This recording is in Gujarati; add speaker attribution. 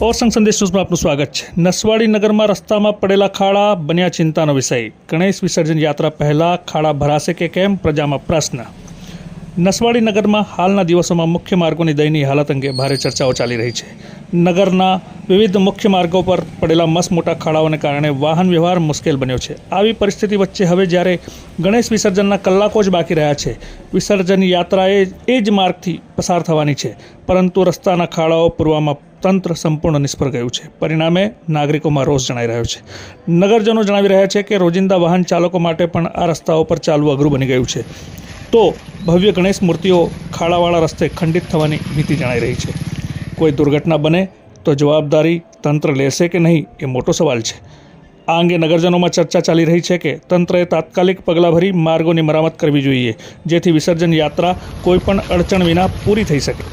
Speaker 1: ઓરસંગ સંદેશ ન્યૂઝમાં આપનું સ્વાગત છે. નસવાડી નગરમાં રસ્તામાં પડેલા ખાડા બન્યા ચિંતાનો વિષય. ગણેશ વિસર્જન યાત્રા પહેલાં ખાડા ભરાશે કે કેમ? પ્રજામાં પ્રશ્ન. નસવાડી નગરમાં હાલના દિવસોમાં મુખ્ય માર્ગોની દયનીય હાલત અંગે ભારે ચર્ચાઓ ચાલી રહી છે. નગરના વિવિધ મુખ્ય માર્ગો પર પડેલા મસમોટા મોટા ખાડાઓને કારણે વાહન વ્યવહાર મુશ્કેલ બન્યો છે. આવી પરિસ્થિતિ વચ્ચે હવે જ્યારે ગણેશ વિસર્જનના કલાકો જ બાકી રહ્યા છે, વિસર્જન યાત્રાએ એ જ માર્ગથી પસાર થવાની છે. પરંતુ રસ્તાના ખાડાઓ પૂરવામાં તંત્ર સંપૂર્ણ નિષ્ફળ ગયું છે. પરિણામે નાગરિકોમાં રોષ જણાઈ રહ્યો છે. નગરજનો જણાવી રહ્યા છે કે રોજિંદા વાહન ચાલકો માટે પણ આ રસ્તાઓ પર ચાલવું અઘરું બની ગયું છે. તો ભવ્ય ગણેશ મૂર્તિઓ ખાડાવાળા રસ્તે ખંડિત થવાની ભીતિ જણાઈ રહી છે. કોઈ દુર્ઘટના બને તો જવાબદારી તંત્ર લેશે કે નહીં એ મોટો સવાલ છે. આ અંગે નગરજનોમાં ચર્ચા ચાલી રહી છે કે તંત્રએ તાત્કાલિક પગલાં ભરી માર્ગોની મરામત કરવી જોઈએ, જેથી વિસર્જન યાત્રા કોઈપણ અડચણ વિના પૂરી થઈ શકે.